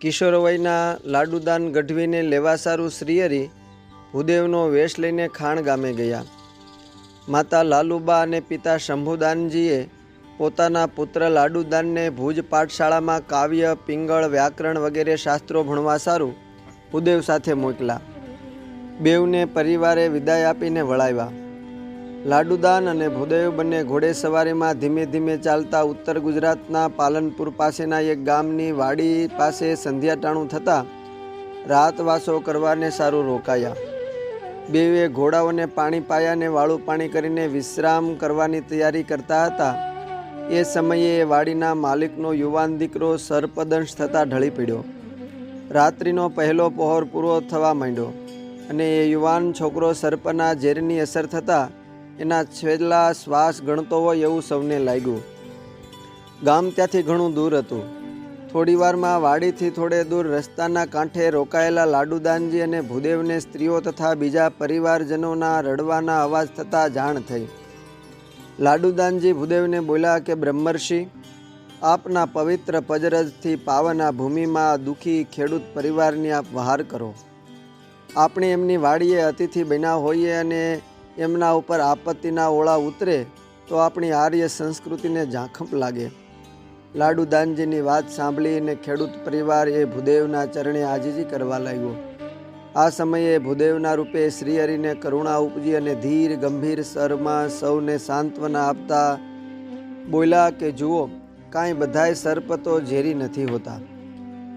કિશોરવયના લાડુદાન ગઢવીને લેવા સારું શ્રીયરી ભૂદેવનો વેશ લઈને ખાણ ગામે ગયા. માતા લાલુબા અને પિતા શંભુદાનજીએ પોતાના પુત્ર લાડુદાનને ભુજ પાઠશાળામાં કાવ્ય, પિંગળ, વ્યાકરણ વગેરે શાસ્ત્રો ભણવા સારું ભૂદેવ સાથે મોકલા. બેવને પરિવારે વિદાય આપીને વળાવ્યા. લાડુદાન અને ભૂદેવ બંને ઘોડેસવારીમાં ધીમે ધીમે ચાલતા ઉત્તર ગુજરાતના પાલનપુર પાસેના એક ગામની વાડી પાસે સંધ્યાટાણું થતાં રાતવાસો કરવાને સારું રોકાયા. બેવે ઘોડાઓને પાણી પાયાને વાળું પાણી કરીને વિશ્રામ કરવાની તૈયારી કરતા હતા. એ સમયે વાડીના માલિકનો યુવાન દીકરો સર્પદંશ થતાં ઢળી પડ્યો. રાત્રિનો પહેલો પહોર પૂરો થવા માંડ્યો અને એ યુવાન છોકરો સર્પના ઝેરની અસર થતાં એના છેલ્લા શ્વાસ ગણતો હોય એવું સૌને લાગ્યું. ગામ ત્યાંથી ઘણું દૂર હતું. થોડીવારમાં વાડીથી થોડે દૂર રસ્તાના કાંઠે રોકાયેલા લાડુદાનજી અને ભૂદેવને સ્ત્રીઓ તથા બીજા પરિવારજનોના રડવાના અવાજ થતાં જાણ થઈ. લાડુદાનજી ભૂદેવને બોલ્યા કે, બ્રહ્મર્ષિ, આપના પવિત્ર પજરજથી પાવન આ ભૂમિમાં દુઃખી ખેડૂત પરિવારની આપ વહાર કરો. આપણે એમની વાડીએ અતિથિ બન્યા હોઈએ અને એમના ઉપર આપત્તિના ઓળા ઉતરે તો આપણી આર્ય સંસ્કૃતિને ઝાંખપ લાગે. લાડુદાનજીની વાત સાંભળીને ખેડૂત પરિવાર એ ભૂદેવના ચરણે આજીજી કરવા લાગ્યો. આ સમયે ભૂદેવના રૂપે શ્રીહરિને કરુણા ઉપજી અને ધીર, ગંભીર સ્વરમાં સૌને સાંત્વના આપતા બોલ્યા કે, જુઓ, કાંઈ બધાય સર્પ તો ઝેરી નથી હોતા.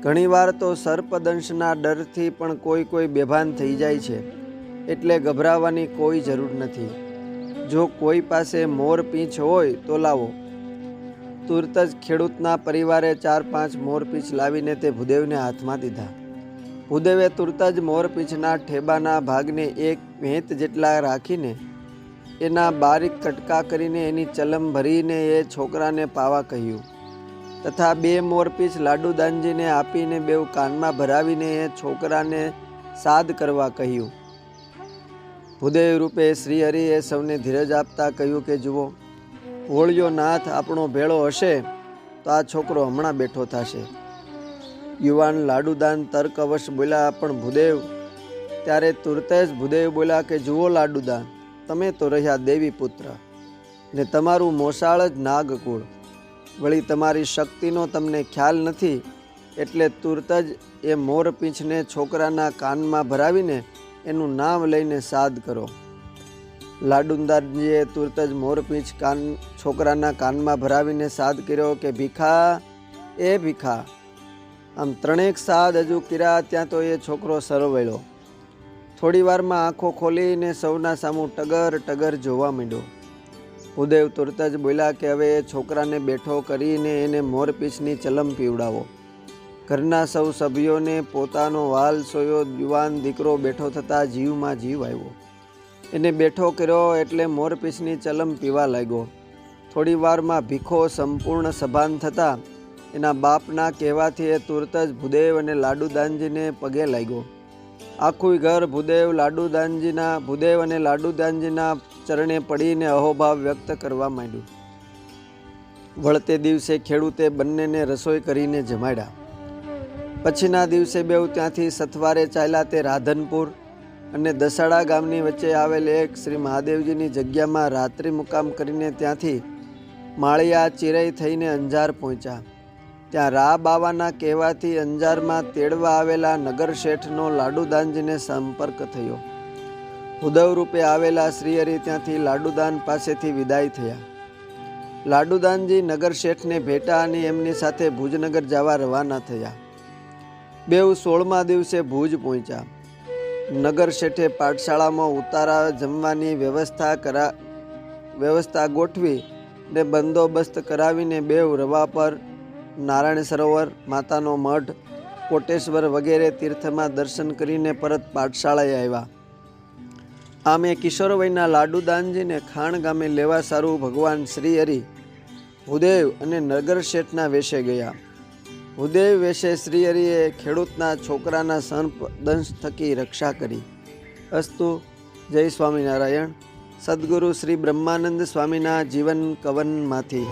ઘણીવાર તો સર્પદંશના ડરથી પણ કોઈ કોઈ બેભાન થઈ જાય છે. એટલે ગભરાવાની કોઈ જરૂર નથી. જો કોઈ પાસે મોર પીંછ હોય તો લાવો. તુરત જ ખેડૂતના પરિવારે ચાર પાંચ મોર પીંછ લાવીને તે ભૂદેવને હાથમાં દીધા. ભૂદેવે તુરત જ મોર પીંછના ઠેબાના ભાગને એક ભેંત જેટલા રાખીને એના બારીક કટકા કરીને એની ચલમ ભરીને એ છોકરાને પાવા કહ્યું. તથા બે મોરપીંછ લાડુદાનજીને આપીને બેઉ કાનમાં ભરાવીને એ છોકરાને સાદ કરવા કહ્યું. ભૂદેવ રૂપે શ્રીહરિએ સૌને ધીરજ આપતા કહ્યું કે, જુઓ, હોળિયો નાથ આપણો ભેળો હશે તો આ છોકરો હમણાં બેઠો થશે. યુવાન લાડુદાન તર્ક અવશ્ય બોલ્યા, પણ ભૂદેવ, ત્યારે તુરત જ ભૂદેવ બોલ્યા કે, જુઓ લાડુદાન, તમે તો રહ્યા દેવી પુત્ર ને તમારું મોસાળ જ નાગકુળ. વળી તમારી શક્તિનો તમને ખ્યાલ નથી, એટલે તુરત જ એ મોરપીંછને છોકરાના કાનમાં ભરાવીને એનું નામ લઈને સાદ કરો. લાડુંદારજીએ તુરત જ મોરપીંછ કાન છોકરાના કાનમાં ભરાવીને સાદ કર્યો કે, ભીખા, એ ભીખા. આમ ત્રણેક સાદ હજુ કર્યા, ત્યાં તો એ છોકરો સરવેળો થોડી વારમાં આંખો ખોલીને સૌના સામું ટગર ટગર જોવા માંડ્યો. ભૂદેવ તુરત જ બોલ્યા કે, હવે એ છોકરાને બેઠો કરીને એને મોરપીંછની ચલમ પીવડાવો. ઘરના સૌ સભ્યોને પોતાનો વાલ સોયો યુવાન દીકરો બેઠો થતાં જીવમાં જીવ આવ્યો. એને બેઠો કર્યો એટલે મોરપીસની ચલમ પીવા લાગ્યો. થોડી વારમાં ભીખો સંપૂર્ણ સભાન થતાં એના બાપના કહેવાથી એ તુરત જ ભૂદેવ અને લાડુદાનજીને પગે લાગ્યો. આખું ઘર ભૂદેવ, લાડુદાનજીના, ભૂદેવ અને લાડુદાનજીના ચરણે પડીને અહોભાવ વ્યક્ત કરવા માંડ્યું. વળતે દિવસે ખેડૂતે બંનેને રસોઈ કરીને જમાડ્યા. પછીના દિવસે બેઉ ત્યાંથી સથવારે ચાલ્યા તે રાધનપુર અને દસાડા ગામની વચ્ચે આવેલ એક શ્રી મહાદેવજીની જગ્યામાં રાત્રિ મુકામ કરીને ત્યાંથી માળિયા ચિરઈ થઈને અંજાર પહોંચ્યા. ત્યાં રા બાવાના કહેવાથી અંજારમાં તેડવા આવેલા નગર શેઠનો લાડુદાનજીને સંપર્ક થયો. ઉદવ રૂપે આવેલા શ્રીહરિ ત્યાંથી લાડુદાન પાસેથી વિદાય થયા. લાડુદાનજી નગર શેઠને ભેટા અને એમની સાથે ભુજનગર જવા રવાના થયા. બેઉ સોળમા દિવસે ભુજ પહોંચ્યા. નગર શેઠે પાઠશાળામાં ઉતારા જમવાની વ્યવસ્થા કરા, વ્યવસ્થા ગોઠવી ને બંદોબસ્ત કરાવીને બેઉ રવા પર નારાયણ સરોવર, માતાનો મઢ, કોટેશ્વર વગેરે તીર્થમાં દર્શન કરીને પરત પાઠશાળાએ આવ્યા. આમે કિશોરવયના લાડુદાનજીને ખાણ ગામે લેવા સારું ભગવાન શ્રી હરિ, ભૂદેવ અને નગર શેઠના વેશે ગયા. ભૂદેવ વેશે શ્રી હરિએ ખેડૂતના છોકરાના સર્પ દંશ થકી રક્ષા કરી. અસ્તુ, જય સ્વામિનારાયણ. સદગુરુ શ્રી બ્રહ્માનંદ સ્વામીના જીવન કવનમાંથી.